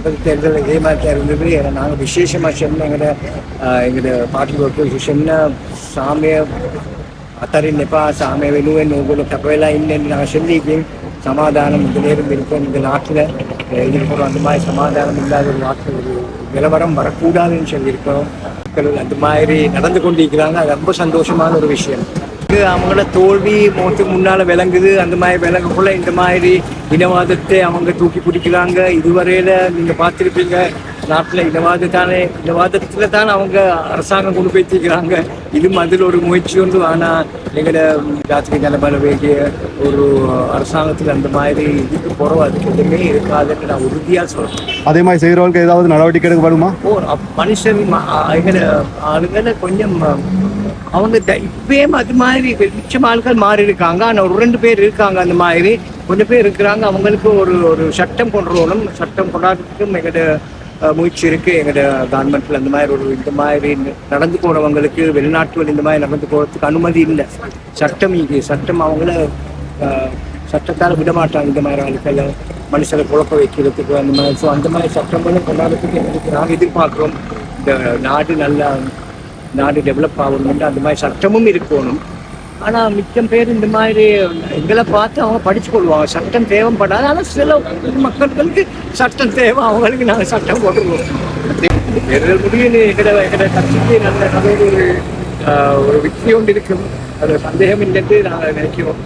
ஜனாதிபதி தேர்தல் இதே மாதிரி தான் இருந்தது ஏன்னா நாங்கள் விசேஷமாக சொன்ன எங்களோட எங்களோட பார்ட்டி ஒர்க்கர்ஸ் சொன்ன சாமிய අතරින් එපා සාමය වෙනුවෙන් ඕගොල්ලෝ කැප වෙලා ඉන්න අවශ්‍ය ඉතින් சமாதானம் இந்த நேரம் இருக்கும் இந்த நாட்டில் இருக்கிறோம் அந்த மாதிரி சமாதானம் இல்லாத ஒரு நாட்டில் ஒரு நிலவரம் வரக்கூடாதுன்னு சொல்லியிருக்கிறோம் மக்கள் அந்த மாதிரி நடந்து கொண்டிருக்கிறாங்க அது ரொம்ப சந்தோஷமான ஒரு விஷயம் இது அவங்களோட தோல்வி மோட்டு முன்னால விளங்குது. அந்த மாதிரி விளங்கக்குள்ள இந்த மாதிரி இனவாதத்தை அவங்க தூக்கி பிடிக்கிறாங்க. இதுவரையில நீங்க பார்த்திருப்பீங்க நாட்டில் இனவாதத்தானே இனவாதத்துல தான் அவங்க அரசாங்கம் கொண்டு போய்த்திருக்கிறாங்க இதுவும் அதில் ஒரு முயற்சி உண்டு ஆனால் எங்களோட ஜாத்திரை நிலைமையில வேண்டிய ஒரு அரசாங்கத்தில் அந்த மாதிரி இதுக்கு போகிறோம் அதுக்கு எதுவுமே இருக்காதுன்னு நான் உறுதியாக சொல்றேன். அதே மாதிரி செய்கிறவங்களுக்கு ஏதாவது நடவடிக்கை எடுக்கப்படுமா? ஓ மனுஷன் எங்களை ஆளுங்களை கொஞ்சம் அவங்க த- இப்பயும் அது மாதிரி மிச்சம் ஆள்கள் மாறி இருக்காங்க. ஆனால் ஒரு ரெண்டு பேர் இருக்காங்க அந்த மாதிரி. கொஞ்சம் பேர் இருக்கிறாங்க. அவங்களுக்கு ஒரு ஒரு சட்டம் கொண்டு வரணும். சட்டம் கொண்டாடுறதுக்கும் எங்களோட முயற்சி இருக்கு. எங்களோட கவர்மெண்ட்ல அந்த மாதிரி ஒரு இந்த மாதிரி நடந்து போகிறவங்களுக்கு வெளிநாட்டுகள் இந்த மாதிரி நடந்து போகிறதுக்கு அனுமதி இல்லை. சட்டம் இது சட்டம் அவங்கள சட்டத்தால் விடமாட்டாங்க இந்த மாதிரி ஆட்களை மனுஷனை குழப்ப வைக்கிறதுக்கு அந்த மாதிரி. ஸோ அந்த மாதிரி சட்டங்களும் கொண்டாடுறதுக்கு எங்களுக்கு நாங்கள் எதிர்பார்க்குறோம். இந்த நாடு நல்லா நாடு டெவலப் ஆகணும்னு அந்த மாதிரி சட்டமும் இருக்கணும். ஆனால் மிச்சம் பேர் இந்த மாதிரி எங்களை பார்த்து அவங்க படிச்சு கொள்வாங்க. சட்டம் தேவைப்படாது. ஆனால் சில மக்களுக்கு சட்டம் தேவை. அவங்களுக்கு நாங்கள் சட்டம் போட்டுருவோம் தேர்தல் முடிவு எங்களை எங்களை கட்சிக்கு நல்ல நல்ல ஒரு ஒரு வெற்றி ஒன்று இருக்கும். அது சந்தேகம் இல்லைன்னு நாங்கள் நினைக்கிறோம்.